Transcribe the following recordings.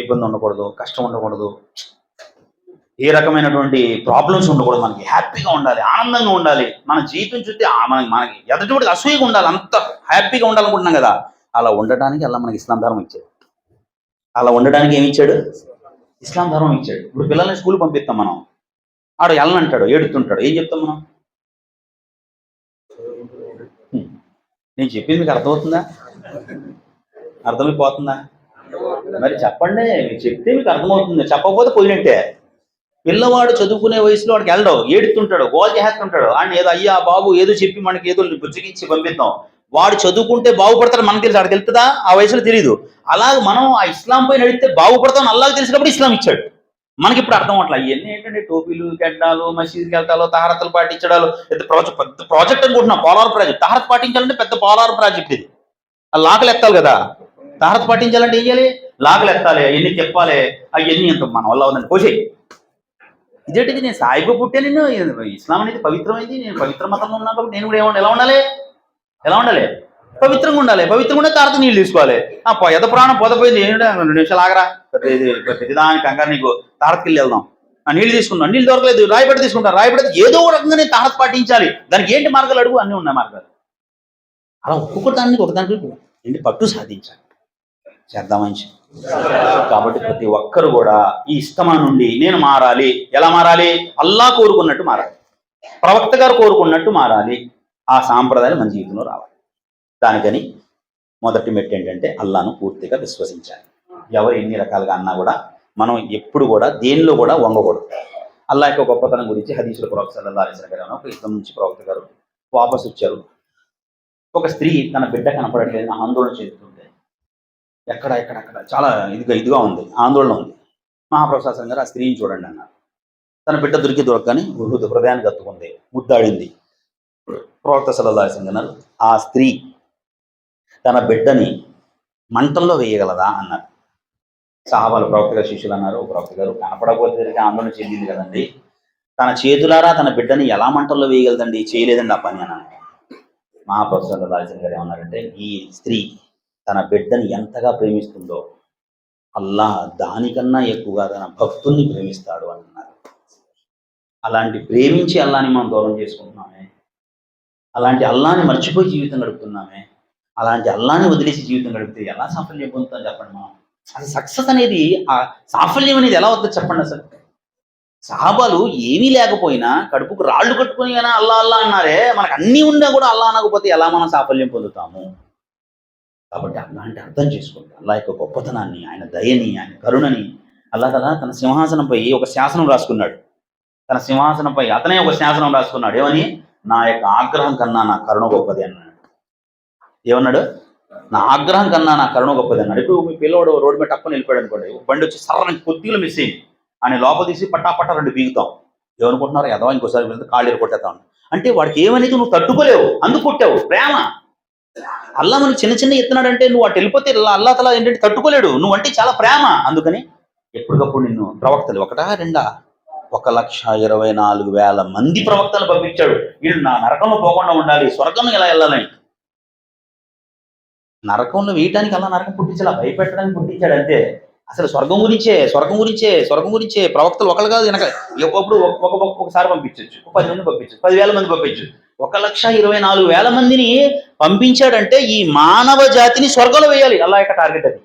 ఇబ్బంది ఉండకూడదు కష్టం ఉండకూడదు. ఏ రకమైనటువంటి ప్రాబ్లమ్స్ ఉండకూడదు. మనకి హ్యాపీగా ఉండాలి ఆనందంగా ఉండాలి. మన జీవితం చూస్తే మనకి మనకి ఎదుటివాడికి అసూయగా ఉండాలి. అంత హ్యాపీగా ఉండాలనుకుంటున్నాం కదా. అలా ఉండడానికి అలా మనకి ఇస్లాం ధర్మం ఇచ్చాడు. అలా ఉండడానికి ఏమి ఇచ్చాడు? ఇస్లాం ధర్మం ఇచ్చాడు. ఇప్పుడు పిల్లల్ని స్కూల్ పంపిస్తాం మనం. ఆడు వెళ్ళనంటాడు ఏడుతుంటాడు ఏం చెప్తాం మనం? నేను చెప్పింది మీకు అర్థమవుతుందా? అర్థమైపోతుందా? మరి చెప్పండి మీరు చెప్తే మీకు అర్థమవుతుంది. చెప్పకపోతే పోయినట్టే పిల్లవాడు చదువుకునే వయసులో వాడికి వెళ్ళడం. ఏడుతుంటాడు గోల్ చేస్తుంటాడు. ఆయన ఏదో అయ్యా బాబు ఏదో చెప్పి మనకి ఏదో బుజ్జగించి పంపిద్దాం. వాడు చదువుకుంటే బాగుపడతాడు మనకి తెలుసు వాడికి తెలుస్తుందా? ఆ వయసులో తెలియదు అలాగే మనం ఆ ఇస్లాం పోయి నడిస్తే బాగుపడతాం అల్లాగ తెలిసినప్పుడు ఇస్లాం ఇచ్చాడు. మనకి ఇప్పుడు అర్థం అవట్లే ఇవన్నీ ఏంటంటే టోపీలు గడ్డాలు మసీదుకి వెళ్తాలో తహారతలు పాటించడాలు. పెద్ద ప్రాజెక్ట్ పెద్ద ప్రాజెక్ట్ అనుకుంటున్నాం. Polar project. తహారత్ పాటించాలంటే పెద్ద పోలార్ ప్రాజెక్ట్ ఇది. ఆ లాకలు ఎత్తాలి కదా. తహారత్ పాటించాలంటే ఏం చేయాలి? లాగలెత్తాలి ఎన్ని అవన్నీ తిప్పాలి అవన్నీ ఎంత మన వల్ల ఉందని కోసేయి ఇదేంటిది? నేను సాయిబు పుట్టే నేను ఇస్లాం అనేది పవిత్రమైంది నేను పవిత్ర మతంలో ఉన్నాను కాబట్టి నేను కూడా ఏమన్నా ఎలా ఉండాలి? ఎలా ఉండాలి? పవిత్రంగా ఉండాలి. పవిత్రంగా ఉండే తర్వాత నీళ్ళు తీసుకోవాలి. ఆ పొయ్యద ప్రాణం పొదపోయింది ఏంటంటే రెండు నిమిషాలు ఆగరా. ప్రతిదాని కంగారు నీకు. తారతకి వెళ్దాం. ఆ నీళ్ళు తీసుకున్నాను నీళ్ళు దొరకలేదు. రాయపడి తీసుకుంటాను రాయపడి ఏదో రకంగా నేను తారత పాటించాలి. దానికి ఏంటి మార్గాలు అడుగు? అన్నీ ఉన్నాయి మార్గాలు. అలా ఒక్కొక్క దానికి ఒక దానికి ఏంటి? పట్టు సాధించాలి. చేద్దామని కాబట్టి ప్రతి ఒక్కరు కూడా ఈ ఇష్టమా నుండి నేను మారాలి. ఎలా మారాలి? అల్లా కోరుకున్నట్టు మారాలి. ప్రవక్త గారు కోరుకున్నట్టు మారాలి. ఆ సాంప్రదాయాలు మన జీవితంలో రావాలి. దానికని మొదటి మెట్టు ఏంటంటే అల్లాను పూర్తిగా విశ్వసించాలి. ఎవరు ఎన్ని రకాలుగా అన్నా కూడా మనం ఎప్పుడు కూడా దేనిలో కూడా వంగకూడదు. అల్లా యొక్క గొప్పతనం గురించి హదీసుల ప్రవక్త సల్లల్లాహు అలైహి గారు ఒక యుద్ధం నుంచి ప్రవక్త గారు వాపసు వచ్చారు ఒక స్త్రీ తన బిడ్డ కనపడట్లేదు ఆందోళన చెందుతుంది. ఎక్కడ ఎక్కడెక్కడ చాలా ఇదిగా ఇదిగా ఉంది. ఆందోళన ఉంది. మహాప్రసాదం గారు ఆ స్త్రీని చూడండి అన్నారు. తన బిడ్డ దొరికి దొరకని హృదయ హృదయానికి కత్తుకుంది ముద్దాడింది. ప్రవక్త సలల్లాసం అన్నారు ఆ స్త్రీ తన బిడ్డని మంటల్లో వేయగలదా? అన్నారు. సహాబాలు ప్రవక్త గారు శిష్యులు అన్నారు. ప్రవక్త గారు కనపడకపోతే ఆందోళన చెందింది కదండి. తన చేతులారా తన బిడ్డని ఎలా మంటల్లో వేయగలదండి? చేయలేదండి ఆ పని అన్నాను మహాప్రభు సల్లాల్సిన గారు ఏమన్నారంటే ఈ స్త్రీ తన బిడ్డని ఎంతగా ప్రేమిస్తుందో అల్లా దానికన్నా ఎక్కువగా తన భక్తుల్ని ప్రేమిస్తాడు అన్నారు అలాంటి ప్రేమించి అల్లాని మనం దూరం చేసుకుంటున్నామే అలాంటి అల్లాని మర్చిపోయి జీవితం గడుపుతున్నామే అలాంటి అల్లాని వదిలేసి జీవితం గడిపితే ఎలా సాఫల్యం పొందుతాం చెప్పండి మనం? అసలు సక్సెస్ అనేది ఆ సాఫల్యం అనేది ఎలా వద్దో చెప్పండి అసలు. సహాబాలు ఏమీ లేకపోయినా కడుపుకు రాళ్ళు కట్టుకుని అయినా అల్లా అల్లా అన్నారే మనకు అన్నీ ఉన్నా కూడా అల్లా అనకపోతే ఎలా మనం సాఫల్యం పొందుతాము? కాబట్టి అలాంటి అర్థం చేసుకోండి అల్లా యొక్క గొప్పతనాన్ని ఆయన దయని ఆయన కరుణని అల్లా తల తన సింహాసనంపై ఒక శాసనం రాసుకున్నాడు. తన సింహాసనంపై అతనే ఒక శాసనం రాసుకున్నాడు. ఏమని? నా యొక్క ఆగ్రహం కన్నా నా కరుణ గొప్పది అన్నాడు. ఏమన్నాడు? నా ఆగ్రహం కన్నా నా కరుణ గొప్పది అన్నాడు. ఇప్పుడు మీ పిల్లవాడు రోడ్డు మీద టక్కుని వెళ్ళిపోయాడు అనుకోండి. బండి వచ్చి సర్రని కొద్దిగా మిస్ అయింది. అని లోపల తీసి పట్టా పట్టా రెండు బీగుతాం. ఏమనుకుంటున్నారు? ఎదవా ఇంకోసారి వెళ్తే కాళ్ళు ఎరగొట్టేస్తాం అంటే వాడికి ఏమనేది నువ్వు తట్టుకోలేవు. అందుకు కొట్టావు. ప్రేమ. అల్లా మనకి చిన్న చిన్న ఎత్తున్నాడంటే నువ్వు అటు వెళ్ళిపోతే అల్లా అల్లా తల ఏంటంటే తట్టుకోలేడు. నువ్వంటే చాలా ప్రేమ. అందుకని ఎప్పటికప్పుడు నిన్ను ప్రవక్తలు ఒకటా రెండా? ఒక లక్ష ఇరవై నాలుగు వేల మంది ప్రవక్తలు పంపించాడు. వీళ్ళు నా నరకంలో పోకుండా ఉండాలి. స్వర్గం ఎలా వెళ్ళాలని? నరకంలో వేయటానికి అలా నరకం పుట్టించాలా? భయపెట్టడానికి పుట్టించాడు అంతే. అసలు స్వర్గం గురించే స్వర్గం గురించే స్వర్గం గురించే ప్రవక్తలు ఒకరు కాదు వెనక ఒకప్పుడు ఒక ఒకసారి పంపించవచ్చు పది మంది పంపించచ్చు. పదివేల మంది పంపించచ్చు. ఒక లక్ష ఇరవై నాలుగు వేల మందిని పంపించాడంటే ఈ మానవ జాతిని స్వర్గంలో వేయాలి. అలా యొక్క టార్గెట్ అది.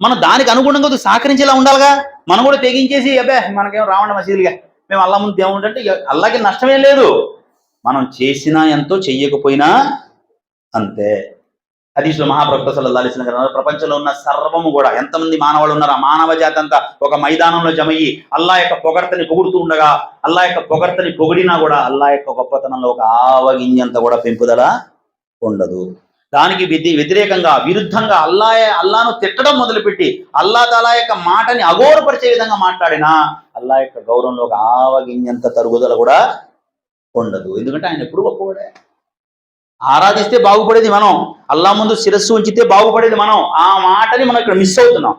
మనం దానికి అనుగుణంగా కొద్దిగా సహకరించేలా ఉండాలిగా. మనం కూడా తెగించేసి అబ్బే మనకేం రావండి మసీదులుగా మేము అల్లా ముందు దేవుడు అంటే అల్లాకి నష్టమేం లేదు. మనం చేసినా ఎంతో చెయ్యకపోయినా అంతే. హదీసులో మహాప్రభుత్వ సల్లల్లాహు గారు ప్రపంచంలో ఉన్న సర్వము కూడా ఎంతమంది మానవాళ్ళు ఉన్నారు ఆ మానవ జాతి అంతా ఒక మైదానంలో జమయ్యి అల్లా యొక్క పొగడ్తని పొగుడుతూ ఉండగా అల్లా యొక్క పొగడ్తని పొగిడినా కూడా అల్లా యొక్క గొప్పతనంలో ఒక ఆవగింజంత కూడా పెంపుదల ఉండదు. దానికి వ్యతి వ్యతిరేకంగా విరుద్ధంగా అల్లా అల్లాను తిట్టడం మొదలుపెట్టి అల్లా తలా యొక్క మాటని అగౌరవపరిచే విధంగా మాట్లాడినా అల్లా యొక్క గౌరవంలో ఒక ఆవగింజంత తరుగుదల కూడా ఉండదు. ఎందుకంటే ఆయన ఎప్పుడు గొప్పవాడే ఆరాధిస్తే బాగుపడేది మనం. అల్లా ముందు శిరస్సు ఉంచితే బాగుపడేది మనం. ఆ మాటని మనం ఇక్కడ మిస్ అవుతున్నాం.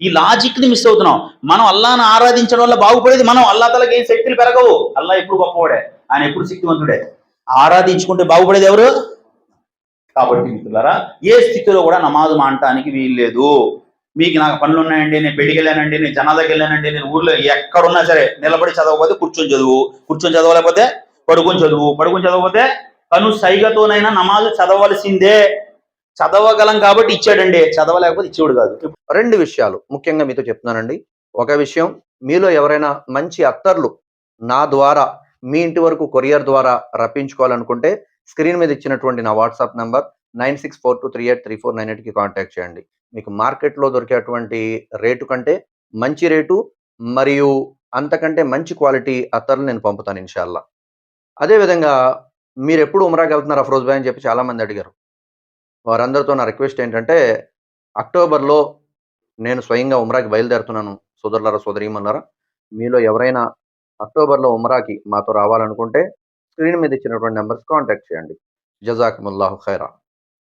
ఈ లాజిక్ని మిస్ అవుతున్నాం. మనం అల్లాను ఆరాధించడం వల్ల బాగుపడేది మనం. అల్లా తలకి ఏం శక్తులు పెరగవు. అల్లా ఎప్పుడు గొప్పవాడే? ఆయన ఎప్పుడు శక్తివంతుడే? ఆరాధించుకుంటే బాగుపడేది ఎవరు? కాబట్టి మిత్రులారా ఏ స్థితిలో కూడా నమాజు మానటానికి వీల్లేదు. మీకు నాకు పనులు ఉన్నాయండి నేను పెళ్ళికి వెళ్ళానండి నేను జనాలకు వెళ్ళానండి నేను ఊర్లో ఎక్కడున్నా సరే నిలబడి చదవకపోతే కూర్చొని చదువు. కూర్చొని చదవలేకపోతే పడుకొని చదువు. పడుకొని చదవకపోతే కను సైగతోనైనా నమాజు చదవలసిందే. చదవగలం కాబట్టి ఇచ్చాడండి. చదవలేకపోతే ఇచ్చేవాడు కాదు. రెండు విషయాలు ముఖ్యంగా మీతో చెప్తున్నానండి. ఒక విషయం మీలో ఎవరైనా మంచి అత్తర్లు నా ద్వారా మీ ఇంటి వరకు కొరియర్ ద్వారా రప్పించుకోవాలనుకుంటే స్క్రీన్ మీద ఇచ్చినటువంటి నా WhatsApp number nine six four two three eight three four nine ఎయిట్కి కాంటాక్ట్ చేయండి. మీకు మార్కెట్లో దొరికేటువంటి రేటు కంటే మంచి రేటు మరియు అంతకంటే మంచి క్వాలిటీ అత్తర్లు నేను పంపుతాను ఇన్షాల్లా. అదేవిధంగా మీరు ఎప్పుడు ఉమరాకి వెళ్తున్నారు అఫ్రోజ్ భాయ్ అని చెప్పి చాలామంది అడిగారు. వారందరితో నా రిక్వెస్ట్ ఏంటంటే అక్టోబర్లో నేను స్వయంగా ఉమ్రాకి బయలుదేరుతున్నాను సోదరులారా సోదరీమన్నారా మీలో ఎవరైనా అక్టోబర్లో ఉమ్రాకి మాతో రావాలనుకుంటే స్క్రీన్ మీద ఇచ్చినటువంటి నెంబర్స్ కాంటాక్ట్ చేయండి. జజాకుముల్లాహు ఖైరా.